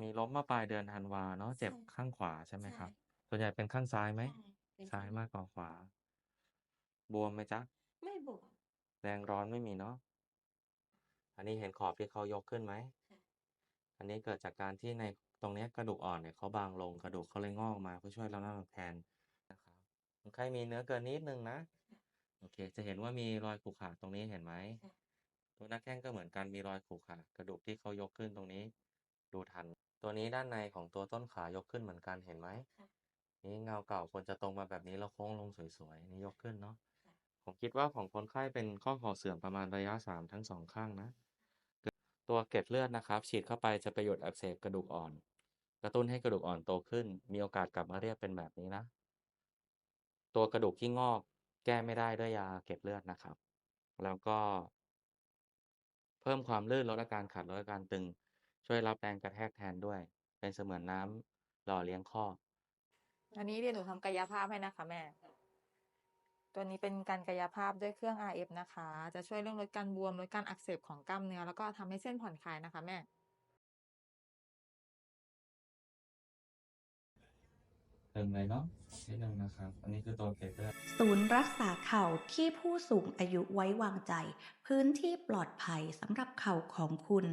มีล้มมาปลายเดือนธันวาเนาะเจ็บใช่ข้างขวาใช่ไหมใช่ครับ?ส่วนใหญ่เป็นข้างซ้ายไหม?ใช่เป็นซ้ายมากกว่าขวา บวมไหมจ๊ะ?ไม่บวม แรงร้อนไม่มีเนาะ อันนี้เห็นขอบที่เขายกขึ้นไหม?ค่ะ อันนี้เกิดจากการที่ในตรงเนี้ยกระดูกอ่อนเนี่ยเขาบางลงกระดูกเขาเลยงอกมาเพื่อช่วยรับน้ำหนักแทนนะครับคนไข้มีเนื้อเกินนิดหนึ่งนะค่ะโอเค จะเห็นว่ามีรอยขรุขระตรงนี้เห็นไหม?ค่ะ ตัวหน้าแข้งก็เหมือนกันมีรอยขรุขระกระดูกที่เขายกขึ้นตรงนี้ ดูทัน ตัวนี้ด้านในของตัวต้นขายกขึ้นเหมือนกันเห็นไหม?ค่ะนี่เงาเก่าควรจะตรงมาแบบนี้แล้วโค้งลงสวยๆอันนี้ยกขึ้นเนาะค่ะผมคิดว่าของคนไข้เป็นข้อเข่าเสื่อมประมาณระยะ 3 ทั้ง2ข้างนะ ตัวเกล็ดเลือดนะครับ ฉีดเข้าไปจะไปหยุดอักเสบกระดูกอ่อน กระตุ้นให้กระดูกอ่อนโตขึ้น มีโอกาสกลับมาเรียบเป็นแบบนี้นะ ตัวกระดูกที่งอกแก้ไม่ได้ด้วยยาเกล็ดเลือดนะครับ แล้วก็ เพิ่มความลื่นลดอาการขัดลดอาการตึง ช่วยรับแรงกระแทกแทนด้วย เป็นเสมือนน้ำหล่อเลี้ยงข้อ อันนี้เดี๋ยวหนูทำกายภาพให้นะคะแม่ ตัวนี้เป็นการกายภาพด้วยเครื่อง RF นะคะ จะช่วยเรื่องลดการบวมลดการอักเสบของกล้ามเนื้อแล้วก็ทำให้เส้นผ่อนคลายนะคะแม่ตึงเลยเนาะนิดหนึ่งนะครับ อันนี้คือตัวเกล็ดเลือดศูนย์รักษาเข่าที่ผู้สูงอายุไว้วางใจ พื้นที่ปลอดภัยสำหรับเข่าของคุณ